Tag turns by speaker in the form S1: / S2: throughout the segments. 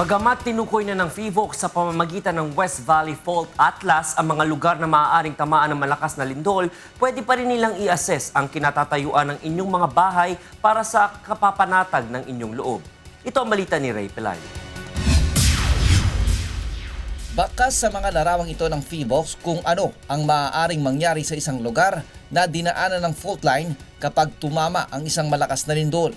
S1: Bagamat tinukoy na ng FIVOX sa pamamagitan ng West Valley Fault Atlas ang mga lugar na maaaring tamaan ng malakas na lindol, pwede pa rin nilang i-assess ang kinatatayuan ng inyong mga bahay para sa kapapanatag ng inyong loob. Ito ang balita ni Ray Pelayo.
S2: Bakas sa mga larawang ito ng FIVOX kung ano ang maaaring mangyari sa isang lugar na dinaanan ng fault line kapag tumama ang isang malakas na lindol.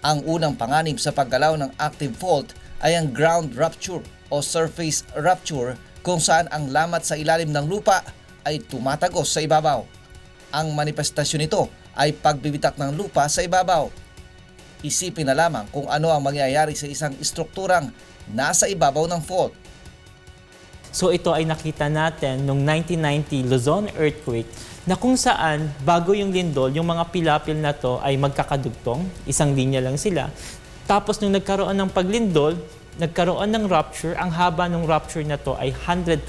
S2: Ang unang panganib sa paggalaw ng active fault ay ang ground rupture o surface rupture kung saan ang lamat sa ilalim ng lupa ay tumatagos sa ibabaw. Ang manifestasyon nito ay pagbibitak ng lupa sa ibabaw. Isipin na lamang kung ano ang mangyayari sa isang estrukturang nasa ibabaw ng fault.
S3: So ito ay nakita natin nung 1990 Luzon earthquake na kung saan bago yung lindol, yung mga pilapil na to ay magkakadugtong, isang linya lang sila. Tapos nung nagkaroon ng paglindol, nagkaroon ng rupture, ang haba ng rupture na to ay 120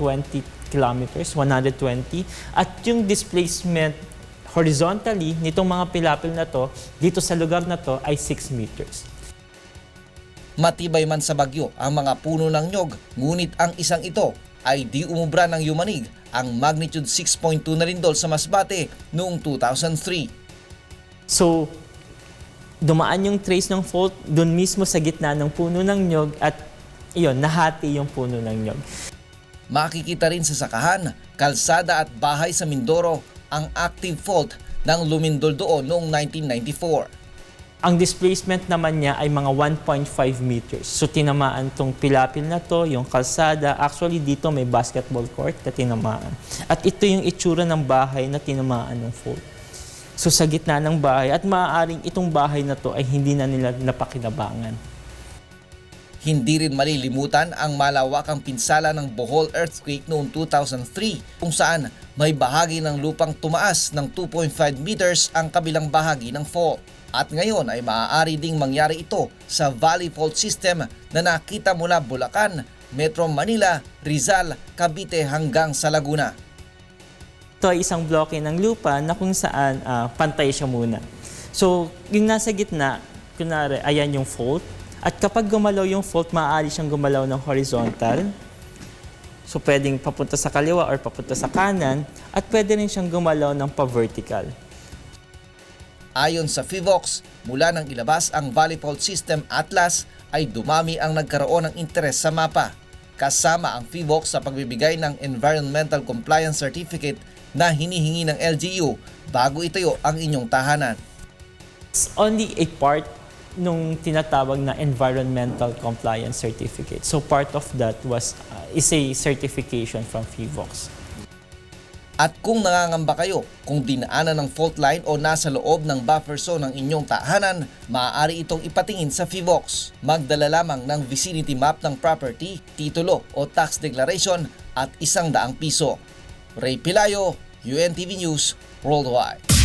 S3: kilometers, 120, at yung displacement horizontally nitong mga pilapil na to dito sa lugar na to ay 6 meters.
S2: Matibay man sa bagyo ang mga puno ng nyog, ngunit ang isang ito ay di umubra ng yumanig ang magnitude 6.2 na lindol sa Masbate noong 2003.
S3: So, dumaan yung trace ng fault doon mismo sa gitna ng puno ng nyog at iyon, nahati yung puno ng nyog.
S2: Makikita rin sa sakahan, kalsada at bahay sa Mindoro ang active fault ng lumindol doon noong 1994.
S3: Ang displacement naman niya ay mga 1.5 meters. So tinamaan tong pilapil na to, yung kalsada. Actually dito may basketball court na tinamaan. At ito yung itsura ng bahay na tinamaan ng fault. So sa gitna ng bahay at maaaring itong bahay na to ay hindi na nila napakinabangan.
S2: Hindi rin malilimutan ang malawakang pinsala ng Bohol earthquake noong 2003 kung saan may bahagi ng lupang tumaas ng 2.5 meters ang kabilang bahagi ng fault. At ngayon ay maaari ding mangyari ito sa Valley Fault System na nakita mula Bulacan, Metro Manila, Rizal, Cavite hanggang sa Laguna.
S3: Ito ay isang bloke ng lupa na kung saan ah, pantay siya muna. So, yung nasa gitna, kunwari, ayan yung fault. At kapag gumalaw yung fault, maaari siyang gumalaw ng horizontal. So, pwedeng papunta sa kaliwa or papunta sa kanan. At pwede rin siyang gumalaw ng pa-vertical.
S2: Ayon sa FIVOX, mula nang ilabas ang Valley Fault System Atlas ay dumami ang nagkaroon ng interes sa mapa. Kasama ang FIVOX sa pagbibigay ng Environmental Compliance Certificate na hinihingi ng LGU bago itayo ang inyong tahanan.
S3: It's only a part nung tinatawag na Environmental Compliance Certificate. So, part of that was uh, is a certification from FIVOX.
S2: At kung nangangamba kayo kung dinaanan ng fault line o nasa loob ng buffer zone ng inyong tahanan, maaari itong ipatingin sa FIVOX. Magdala lamang ng vicinity map ng property, titulo o tax declaration at isang daang piso. Ray Pilayo, UNTV News, Worldwide.